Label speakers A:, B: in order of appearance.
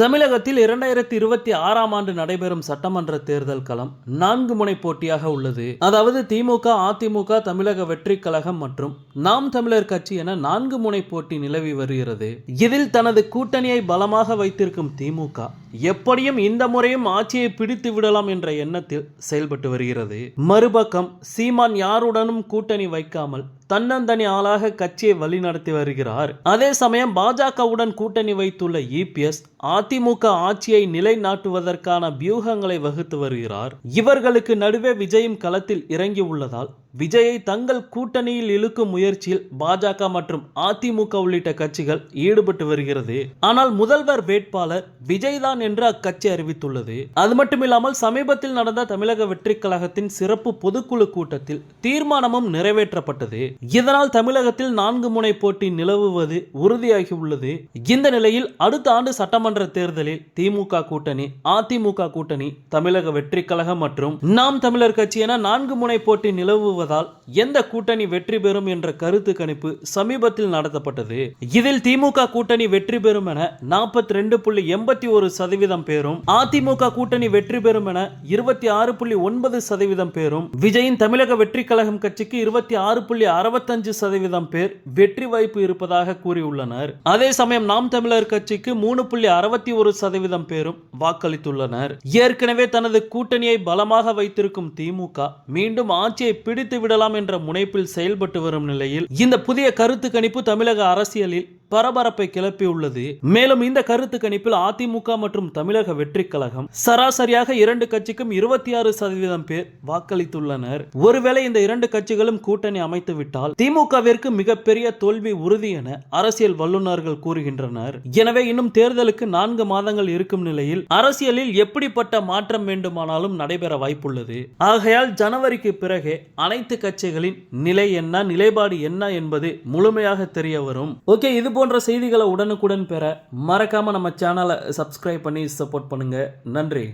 A: தமிழகத்தில் இரண்டாயிரத்தி இருபத்தி ஆறாம் ஆண்டு நடைபெறும் சட்டமன்ற தேர்தல் களம் நான்கு முனை போட்டியாக உள்ளது. அதாவது திமுக அதிமுக தமிழக வெற்றி கழகம் மற்றும் நாம் தமிழர் கட்சி என நான்கு முனை போட்டி நிலவி வருகிறது. இதில் தனது கூட்டணியை பலமாக வைத்திருக்கும் திமுக எப்படியும் இந்த முறையும் ஆட்சியை பிடித்து விடலாம் என்ற எண்ணத்தில் செயல்பட்டு வருகிறது. மறுபக்கம் சீமான் யாருடனும் கூட்டணி வைக்காமல் தன்னந்தனி ஆளாக கட்சியை வழிநடத்தி வருகிறார். அதே சமயம் பாஜகவுடன் கூட்டணி வைத்துள்ள இபிஎஸ் அதிமுக ஆட்சியை நிலைநாட்டுவதற்கான வியூகங்களை வகுத்து வருகிறார். இவர்களுக்கு நடுவே விஜயும் களத்தில் இறங்கி உள்ளதால் விஜயை தங்கள் கூட்டணியில் இழுக்கும் முயற்சியில் பாஜக மற்றும் அதிமுக உள்ளிட்ட கட்சிகள் ஈடுபட்டு வருகிறது. ஆனால் முதல்வர் வேட்பாளர் விஜய்தான் என்று அக்கட்சி அறிவித்துள்ளது. அது மட்டுமில்லாமல் சமீபத்தில் நடந்த தமிழக வெற்றி கழகத்தின் சிறப்பு பொதுக்குழு கூட்டத்தில் தீர்மானமும் நிறைவேற்றப்பட்டது. இதனால் தமிழகத்தில் நான்கு முனை போட்டி நிலவுவது உறுதியாகி உள்ளது இந்த நிலையில் அடுத்த ஆண்டு சட்டமன்ற தேர்தலில் திமுக கூட்டணி அதிமுக கூட்டணி தமிழக வெற்றி கழகம் மற்றும் நாம் தமிழர் கட்சி என நான்கு முனை போட்டி நிலவுவதால் எந்த கூட்டணி வெற்றி பெறும் என்ற கருத்து கணிப்பு சமீபத்தில் நடத்தப்பட்டது. இதில் திமுக கூட்டணி வெற்றி பெறும் என நாற்பத்தி ரெண்டு புள்ளி எண்பத்தி ஒரு சதவீதம் பேரும் அதிமுக கூட்டணி வெற்றி பெறும் என இருபத்தி ஆறு புள்ளி ஒன்பது சதவீதம் பேரும் விஜயின் தமிழக வெற்றி கழகம் கட்சிக்கு இருபத்தி ஆறு புள்ளி அறுபத்தஞ்சு சதவீதம் பேர் வெற்றி வாய்ப்பு இருப்பதாக கூறியுள்ளனர். அதே சமயம் நாம் தமிழர் கட்சிக்கு மூணு புள்ளி அறுபத்தி ஒரு சதவீதம் பேரும் வாக்களித்துள்ளனர். ஏற்கனவே தனது கூட்டணியை பலமாக வைத்திருக்கும் திமுக மீண்டும் ஆட்சியை பிடித்து விடலாம் என்ற முனைப்பில் செயல்பட்டு வரும் நிலையில் இந்த புதிய கருத்து கணிப்பு தமிழக அரசியலில் பரபரப்பை கிளப்பியுள்ளது மேலும் இந்த கருத்து கணிப்பில் அதிமுக மற்றும் தமிழக வெற்றி கழகம் சராசரியாக இரண்டு கட்சிக்கும் இருபத்தி ஆறு சதவீதம் பேர் வாக்களித்துள்ளனர். ஒருவேளை இந்த இரண்டு கட்சிகளும் கூட்டணி அமைத்து விட்டால் திமுகவிற்கு மிகப்பெரிய தோல்வி உறுதி என அரசியல் வல்லுநர்கள் கூறுகின்றனர். எனவே இன்னும் தேர்தலுக்கு நான்கு மாதங்கள் இருக்கும் நிலையில் அரசியலில் எப்படிப்பட்ட மாற்றம் வேண்டுமானாலும் நடைபெற வாய்ப்புள்ளது. ஆகையால் ஜனவரிக்கு பிறகே அனைத்து கட்சிகளின் நிலை என்ன நிலைப்பாடு என்ன என்பது முழுமையாக தெரிய வரும். ஓகே இது போன்ற செய்திகளை உடனுக்குடன் பெற மறக்காம நம்ம சேனலை சப்ஸ்கிரைப் பண்ணி சப்போர்ட் பண்ணுங்க. நன்றி.